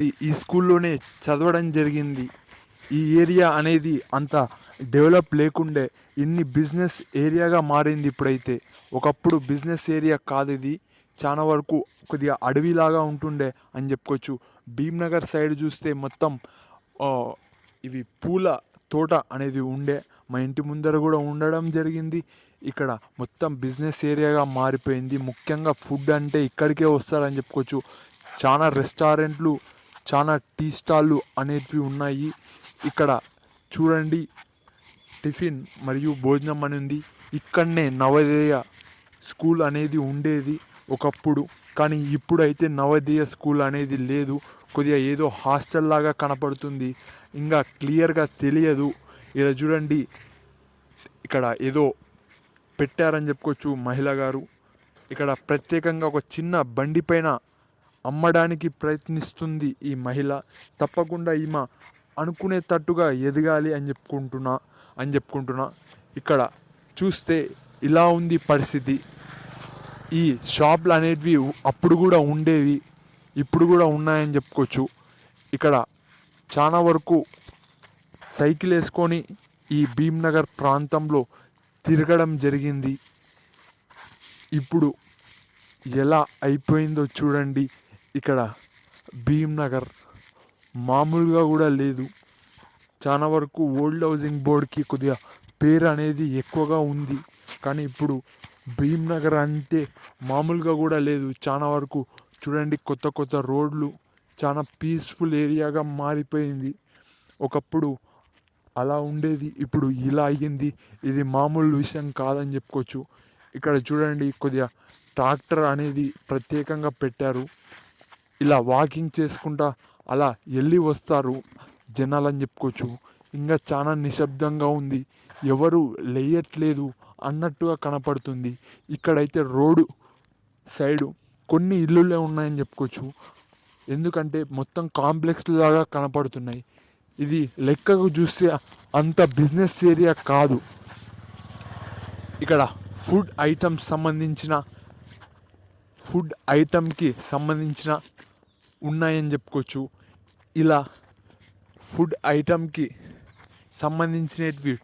ఈ ఈ స్కూల్లోనే చదవడం జరిగింది. ఈ ఏరియా అనేది అంత డెవలప్ లేకుండే ఇన్ని బిజినెస్ ఏరియాగా మారింది ఇప్పుడైతే. ఒకప్పుడు బిజినెస్ ఏరియా కాదు ఇది. చాలా వరకు కొద్దిగా అడవిలాగా ఉంటుండే అని చెప్పుకోవచ్చు. భీమ్నగర్ సైడ్ చూస్తే మొత్తం ఇవి పూల తోట అనేది ఉండే. మా ఇంటి ముందర కూడా ఉండడం జరిగింది. ఇక్కడ మొత్తం బిజినెస్ ఏరియాగా మారిపోయింది. ముఖ్యంగా ఫుడ్ అంటే ఇక్కడికే వస్తారని చెప్పుకోవచ్చు. చాలా రెస్టారెంట్లు చాలా టీ స్టాల్లు అనేటివి ఉన్నాయి. ఇక్కడ చూడండి. టిఫిన్ మరియు భోజనం అని ఉంది ఇక్కడనే నవోదయ స్కూల్ అనేది ఉండేది ఒకప్పుడు. కానీ ఇప్పుడైతే నవోదయ స్కూల్ అనేది లేదు. కొద్దిగా ఏదో హాస్టల్ లాగా కనపడుతుంది. ఇంకా క్లియర్గా తెలియదు. ఇక్కడ చూడండి. ఇక్కడ ఏదో పెట్టారని చెప్పుకోవచ్చు మహిళ గారు ఇక్కడ ప్రత్యేకంగా ఒక చిన్న బండి పైన అమ్మడానికి ప్రయత్నిస్తుంది ఈ మహిళ. తప్పకుండా ఈమె అనుకునేటట్టుగా ఎదగాలి అని చెప్పుకుంటున్నా అని చెప్పుకుంటున్నా. ఇక్కడ చూస్తే ఇలా ఉంది పరిస్థితి. ఈ షాపులు అనేటివి అప్పుడు కూడా ఉండేవి ఇప్పుడు కూడా ఉన్నాయని చెప్పుకోవచ్చు. ఇక్కడ చాలా వరకు సైకిల్ వేసుకొని ఈ భీమ్నగర్ ప్రాంతంలో తిరగడం జరిగింది. ఇప్పుడు ఎలా అయిపోయిందో చూడండి. ఇక్కడ భీంనగర్ మామూలుగా కూడా లేదు. చాలా వరకు ఓల్డ్ హౌసింగ్ బోర్డ్కి కొద్దిగా పేరు అనేది ఎక్కువగా ఉంది. కానీ ఇప్పుడు భీంనగర్ అంటే మామూలుగా కూడా లేదు. చాలా వరకు చూడండి కొత్త కొత్త రోడ్లు చాలా పీస్ఫుల్ ఏరియాగా మారిపోయింది. ఒకప్పుడు అలా ఉండేది ఇప్పుడు ఇలా అయ్యింది. ఇది మామూలు విషయం కాదని చెప్పుకోవచ్చు. ఇక్కడ చూడండి కొద్దిగా ట్రాక్టర్ అనేది ప్రత్యేకంగా పెట్టారు. ఇలా వాకింగ్ చేసుకుంటా అలా వెళ్ళి వస్తారు జనాలు అని చెప్పుకోవచ్చు. ఇంకా చాలా నిశ్శబ్దంగా ఉంది. ఎవరు లేయట్లేదు అన్నట్టుగా కనపడుతుంది. ఇక్కడైతే రోడ్డు సైడు కొన్ని ఇల్లులే ఉన్నాయని చెప్పుకోవచ్చు. ఎందుకంటే మొత్తం కాంప్లెక్స్ లాగా కనపడుతున్నాయి. ఇది లెక్కకు చూస్తే అంత బిజినెస్ ఏరియా కాదు. ఇక్కడ ఫుడ్ ఐటమ్స్ సంబంధించిన ఫుడ్ ఐటమ్కి సంబంధించిన ఉన్నాయని చెప్పుకోవచ్చు. ఇలా ఫుడ్ ఐటమ్కి సంబంధించినవి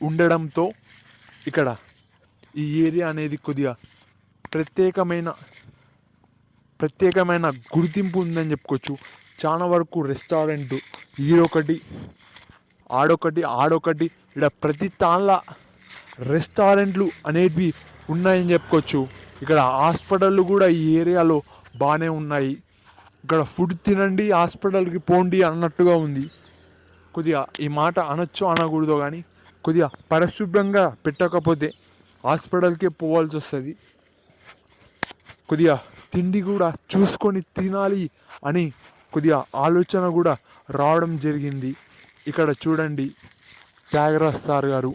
ఉండడంతో ఇక్కడ ఈ ఏరియా అనేది కొద్దిగా ప్రత్యేకమైన ప్రత్యేకమైన గుర్తింపు ఉందని చెప్పుకోవచ్చు. చాలా వరకు రెస్టారెంట్ ఈడొకటి ఆడొకటి ఆడొకటి ఇక్కడ ప్రతి తాళ్ళ రెస్టారెంట్లు అనేటివి ఉన్నాయని చెప్పుకోవచ్చు. ఇక్కడ హాస్పిటళ్ళు కూడా ఈ ఏరియాలో బాగానే ఉన్నాయి. ఇక్కడ ఫుడ్ తినండి హాస్పిటల్కి పోండి అన్నట్టుగా ఉంది. కొద్దిగా ఈ మాట అనొచ్చు అనకూడదు కానీ కొద్దిగా పరిశుభ్రంగా పెట్టకపోతే హాస్పిటల్కే పోవాల్సి వస్తుంది. కొద్దిగా తిండి కూడా చూసుకొని తినాలి అని కొద్దిగా ఆలోచన కూడా రావడం జరిగింది. ఇక్కడ చూడండి త్యాగరాజ్ సార్ గారు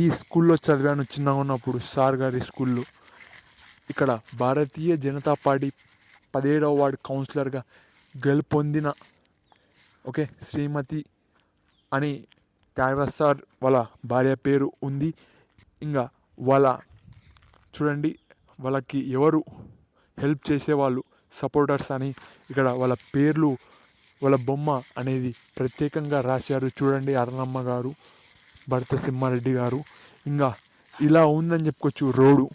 ఈ స్కూల్లో చదివాను చిన్నగా ఉన్నప్పుడు సార్ గారి స్కూల్లో. ఇక్కడ భారతీయ జనతా పార్టీ పదిహేడవ వార్డు కౌన్సిలర్గా గెలుపొందిన ఓకే శ్రీమతి అని త్యాగరాజ్ సార్ వాళ్ళ భార్య పేరు ఉంది. ఇంకా వాళ్ళ చూడండి వాళ్ళకి ఎవరు హెల్ప్ చేసేవాళ్ళు సపోర్టర్స్ అని ఇక్కడ వాళ్ళ పేర్లు వాళ్ళ బొమ్మ అనేది ప్రత్యేకంగా రాశారు. చూడండి అరణమ్మ గారు భరత సింహారెడ్డి గారు. ఇంకా ఇలా ఉందని చెప్పుకోవచ్చు రోడ్డు.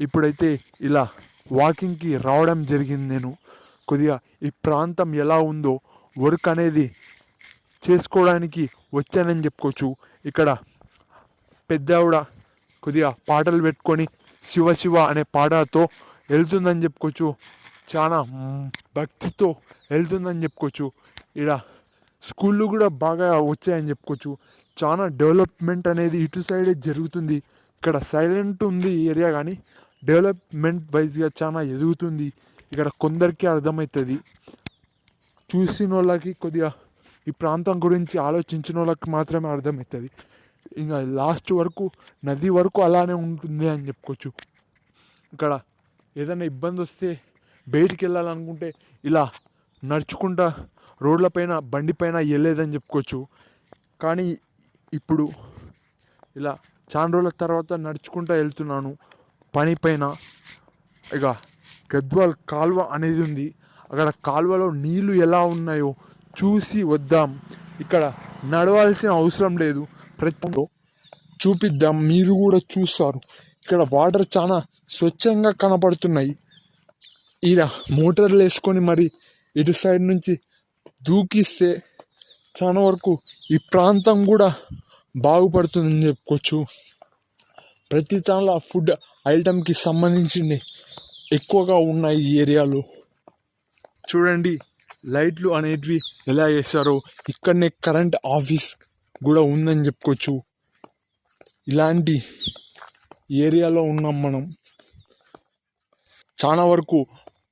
ఇప్పుడైతే ఇలా వాకింగ్కి రావడం జరిగింది నేను. కొద్దిగా ఈ ప్రాంతం ఎలా ఉందో వర్క్ అనేది చేసుకోవడానికి వచ్చానని చెప్పుకోవచ్చు. ఇక్కడ పెద్దావిడ కొద్దిగా పాటలు పెట్టుకొని శివ శివ అనే పాటతో వెళ్తుందని చెప్పుకోవచ్చు. చాలా భక్తితో వెళ్తుందని చెప్పుకోవచ్చు. ఇక్కడ స్కూళ్ళు కూడా బాగా వచ్చాయని చెప్పుకోవచ్చు. చాలా డెవలప్మెంట్ అనేది ఇటు సైడే జరుగుతుంది. ఇక్కడ సైలెంట్ ఉంది ఏరియా కానీ డెవలప్మెంట్ వైజ్గా చాలా ఎదుగుతుంది. ఇక్కడ కొందరికి అర్థమవుతుంది చూసిన వాళ్ళకి కొద్దిగా ఈ ప్రాంతం గురించి ఆలోచించిన వాళ్ళకి మాత్రమే అర్థమవుతుంది ఇంకా లాస్ట్ వరకు నది వరకు అలానే ఉంటుంది అని చెప్పుకోవచ్చు. ఇక్కడ ఏదైనా ఇబ్బంది వస్తే బయటికి వెళ్ళాలనుకుంటే ఇలా నడుచుకుంటా రోడ్లపైన బండిపైన వెళ్ళేదని చెప్పుకోవచ్చు. కానీ ఇప్పుడు ఇలా చాలా రోజుల తర్వాత నడుచుకుంటూ వెళ్తున్నాను. పని పైన ఇక గద్వాల్ కాల్వ అనేది ఉంది. అక్కడ కాలువలో నీళ్ళు ఎలా ఉన్నాయో చూసి వద్దాం. ఇక్కడ నడవాల్సిన అవసరం లేదు. ప్రతి చూపిద్దాం. మీరు కూడా చూస్తారు. ఇక్కడ వాటర్ చాలా స్వచ్ఛంగా కనపడుతున్నాయి. ఈడ మోటార్లు వేసుకొని మరి ఇటు సైడ్ నుంచి దూకిస్తే చాలా వరకు ఈ ప్రాంతం కూడా బాగుపడుతుందని చెప్పుకోవచ్చు. ప్రతి చాలా ఫుడ్ ఐటమ్కి సంబంధించింది ఎక్కువగా ఉన్నాయి ఈ ఏరియాలో. చూడండి లైట్లు అనేటివి ఎలా వేస్తారో ఇక్కడనే కరెంట్ ఆఫీస్ కూడా ఉందని చెప్పుకోవచ్చు. ఇలాంటి ఏరియాలో ఉన్నాం మనం. చాలా వరకు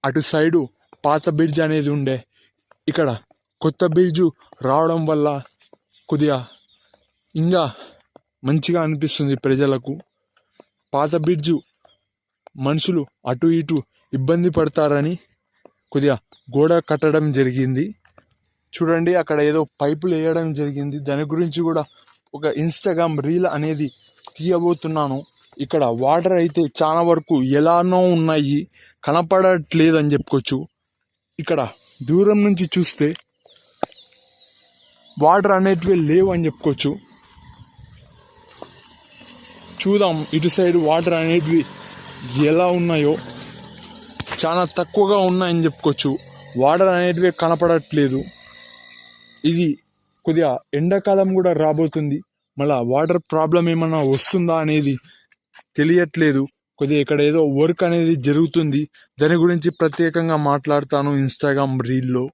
అటు సైడు పాత బ్రిడ్జ్ అనేది ఉండే. ఇక్కడ కొత్త బ్రిడ్జు రావడం వల్ల కొద్దిగా ఇంకా మంచిగా అనిపిస్తుంది ప్రజలకు. పాత బ్రిడ్జు మనుషులు అటు ఇటు ఇబ్బంది పడతారని కొద్దిగా గోడ కట్టడం జరిగింది. చూడండి అక్కడ ఏదో పైపులు వేయడం జరిగింది. దాని గురించి కూడా ఒక ఇన్స్టాగ్రామ్ రీల్ అనేది తీయబోతున్నాను. ఇక్కడ వాటర్ అయితే చాలా వరకు ఎలానో ఉన్నాయి కనపడట్లేదని చెప్పుకోవచ్చు. ఇక్కడ దూరం నుంచి చూస్తే వాటర్ అనేటివి లేవు అని చెప్పుకోవచ్చు. చూద్దాం ఇటు సైడ్ వాటర్ అనేటివి ఎలా ఉన్నాయో. చాలా తక్కువగా ఉన్నాయని చెప్పుకోవచ్చు. వాటర్ అనేటివి కనపడట్లేదు. ఇది కొద్దిగా ఎండాకాలం కూడా రాబోతుంది. మళ్ళీ వాటర్ ప్రాబ్లం ఏమన్నా వస్తుందా అనేది తెలియట్లేదు. కొద్దిగా ఇక్కడ ఏదో వర్క్ అనేది జరుగుతుంది. దాని గురించి ప్రత్యేకంగా మాట్లాడతాను ఇన్స్టాగ్రామ్ రీల్లో.